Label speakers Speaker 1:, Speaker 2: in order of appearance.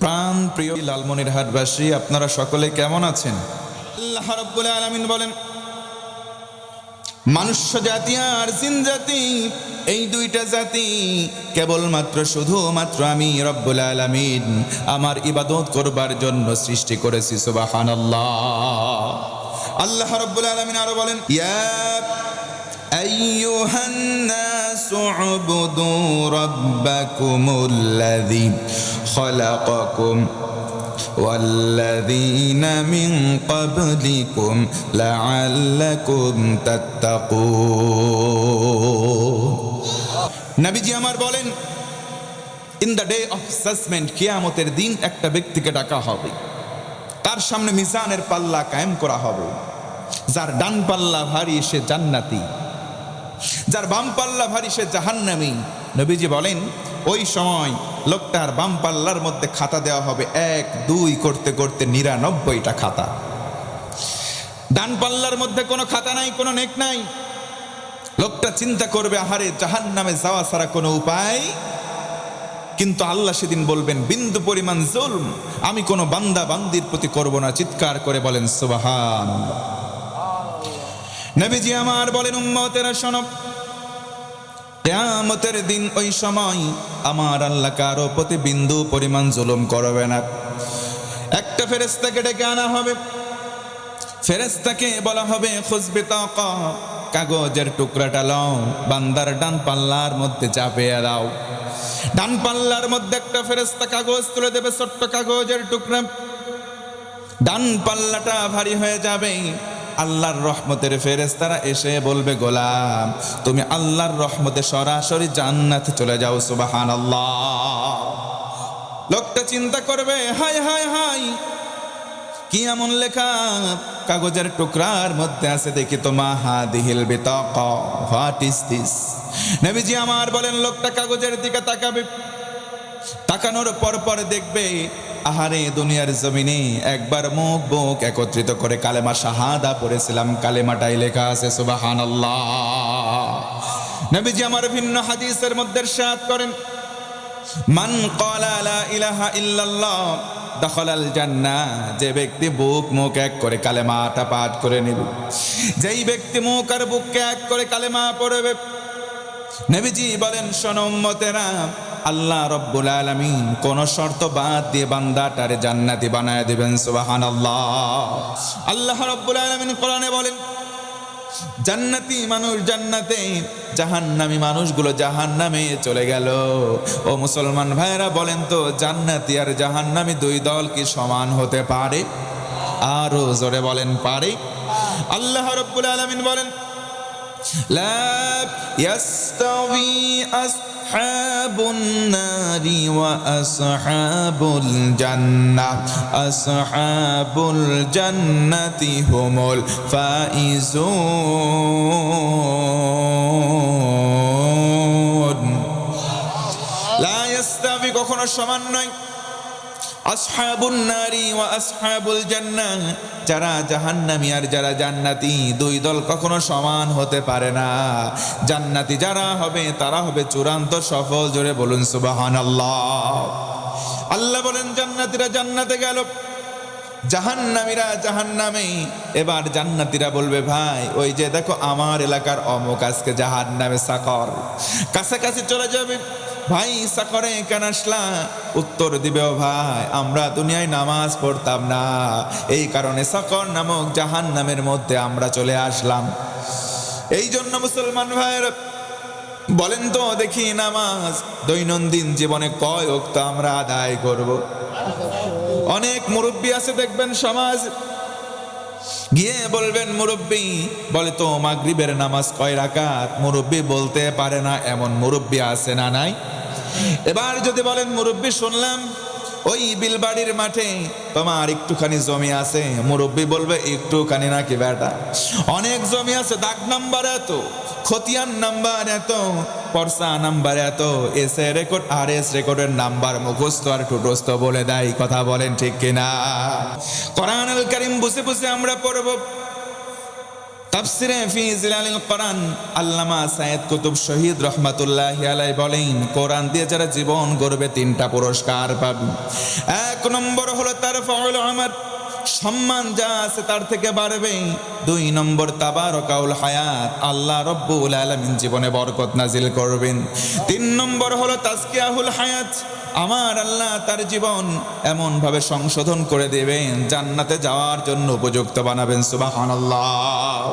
Speaker 1: প্রাণ প্রিয় লালমনির হাটবাসী আপনারা সকলে কেমন আছেন আল্লাহ রাব্বুল আলামিন বলেন মানুষ্য জাতি আর জিন জাতি এই দুইটা জাতি কেবলমাত্র শুধুমাত্র আমি রব্বুল আলামিন আমার ইবাদত করবার জন্য সৃষ্টি করেছি সুবহানাল্লাহ আল্লাহ রব্বুল আলামিন আরো বলেন ইয়া أيها الناس اعبدوا ربكم الذي خلقكم والذين من قبلكم لعلكم تتقون নবীজি আমার বলেন in the day of assessment কিয়ামতের দিন একটা ব্যক্তিকে ডাকা হবে তার সামনে মিজানের পাল্লা কায়েম করা হবে যার ডান পাল্লা ভারী সে জান্নাতি যার বাম পাল্লা ভারী সে জাহান্নামী নবীজি বলেন ওই সময় লোকটার বাম পাল্লার মধ্যে খাতা দেওয়া হবে এক, দুই করতে করতে নিরানব্বইটা খাতা। ডান পাল্লার মধ্যে কোনো খাতা নাই, কোনো নেক নাই। লোকটা চিন্তা করবে, আহারে জাহান নামে যাওয়া ছাড়া কোনো উপায়? কিন্তু আল্লাহ সেদিন বলবেন, বিন্দু পরিমাণ জুলম আমি কোনো বান্দা বান্দির প্রতি করব না। চিৎকার করে বলেন সুবাহান নবীজি আমার বলেন, উম্মতেরা, শোনো কেয়ামতের দিন ওই সময় আমার আল্লাহ কারও প্রতি বিন্দু পরিমাণ জুলুম করবে না। একটা ফেরেস্তাকে ডেকে আনা হবে। ফেরেস্তাকে বলা হবে তাকা কাগজের টুকরাটা লাও, বান্দার ডান পাল্লার মধ্যে চাপিয়ে দাও। ডান পাল্লার মধ্যে একটা ফেরেস্তা কাগজ তুলে দেবে, ছোট্ট কাগজের টুকরা। ডান পাল্লাটা ভারী হয়ে যাবে। আল্লাহর রহমতের ফেরেস্তারা এসে বলবে, গোলাম, তুমি আল্লাহর রহমতে সরাসরি জান্নাতে চলে যাও সুবাহান লোকটা চিন্তা করবে, হাই হাই হাই, কি এমন লেখা? কাগজের টুকরার মধ্যে আছে, দেখি তো মাহা দিহিল বিতক, হোয়াট ইজ দিস? নবীজি আমার বলেন, লোকটা কাগজের দিকে তাকাবে তাকানোর পর পর দেখবে, আহারে দুনিয়ার জমিনে একবার মুখ বুক একত্রিত করে কালেমা শাহাদা পড়েছিলাম। কালেমাটাই লেখা আছে সুবাহান নবীজি আমার ভিন্ন হাদিসের মধ্যে সাত করেন, মান ক্বালা লা ইলাহা ইল্লাল্লাহ, দখলাল জান্নাহ। যে ব্যক্তি বুক মুখ এক করে কালেমাটা পাঠ করে নিবে, যেই ব্যক্তি মুখ আর বুককে এক করে কালেমা পড়বে, নবীজি বলেন, শোনো উম্মতেরা আল্লাহ রব্বুল আলমিন কোন শর্ত বাদ দিয়ে বান্দাটারে জান্নাতি বানায় দেবেন সুবাহান আল্লাহ আল্লাহ রব্বুল আলমিন কোরআনে বলেন, জান্নাতি মানুষ জান্নাতে, জাহান্নামি মানুষগুলো জাহান্নামে চলে গেল। ও মুসলমান ভাইরা বলেন তো, জান্নাতি আর জাহান্নামি দুই দল কি সমান হতে পারে? আরও জোরে বলেন, পারে। আল্লাহ রব্বুল আলমিন বলেন, লা ইয়াস্তাবি আস্ত أصحاب النار وأصحاب الجنة أصحاب الجنة هم الفائزون لا يستوي কখনো সমান নয় আসহাবুন নারী ওয়া আসহাবুল জান্নাহ যারা জাহান্নামী আর যারা জান্নাতি, দুই দল কখনো সমান হতে পারে না। জান্নাতি যারা হবে, তারা হবে চূড়ান্ত সফল। জোরে বলুন, সুবহানাল্লাহ। আল্লাহ বলেন, জান্নাতীরা জান্নাতে গেল। জাহান্নামীরা জাহান্নামে। এবার জান্নাতীরা বলবে, ভাই, ওই যে দেখো, আমার এলাকার অমুক আজকে জাহান্নামে সাকর। কাছাকাছি চলে যাবে। ভাই সাকরে কেন আসলা? উত্তর দিবে ও ভাই, আমরা দুনিয়ায় নামাজ পড়তাম না। এই কারণে সাকর নামক জাহান নামের মধ্যে আমরা চলে আসলাম। এই জন্য মুসলমান ভাইয়ের, বলেন তো দেখি নামাজ দৈনন্দিন জীবনে কয় ওক্ত আমরা আদায় করব। অনেক মুরব্বী আছে, দেখবেন সমাজ গিয়ে বলবেন, মুরব্বী, বলে তো মাগরিবের নামাজ কয় রাকাত? মুরব্বী বলতে পারে না, এমন মুরব্বী আছে না নাই? এবার যদি বলেন, মুরব্বী, শুনলাম ওই বিলবাড়ির মাঠে তোমার একটুখানি জমি আছে। মুরব্বী বলবে, একটুখানি নাকি বেটা? অনেক জমি আছে, দাগ নাম্বার এত, খতিয়ান নাম্বার এত, পরসা নাম্বার এত, এস এ রেকর্ড, আর এস রেকর্ডের নাম্বার মুখস্থ আর টুটস্থ বলে দেয়, কথা বলেন ঠিক কিনা? কোরআন আল করিম বুঝে বুঝে আমরা পড়ব তাফসিরে ফি জিলালিল কোরআন আল্লামা সায়েদ কুতুব শহীদ রহমাতুল্লাহি আলাই বলেন, কোরআন দিয়ে যারা জীবন গড়বে তিনটা পুরস্কার পাবে। এক নম্বর হলো তার ফাউল আমার। সম্মান যা আছে তার থেকে বাড়বে। দুই নম্বর তাবারকাউল হায়াত। আল্লাহ রব্বুল আলামিন জীবনে বরকত নাজিল করবেন। তিন নম্বর হলো তাজকিয়াহুল হায়াত। আমার আল্লাহ তার জীবন এমন ভাবে সংশোধন করে দেবেন, জান্নাতে যাওয়ার জন্য উপযুক্ত বানাবেন, সুবহানাল্লাহ।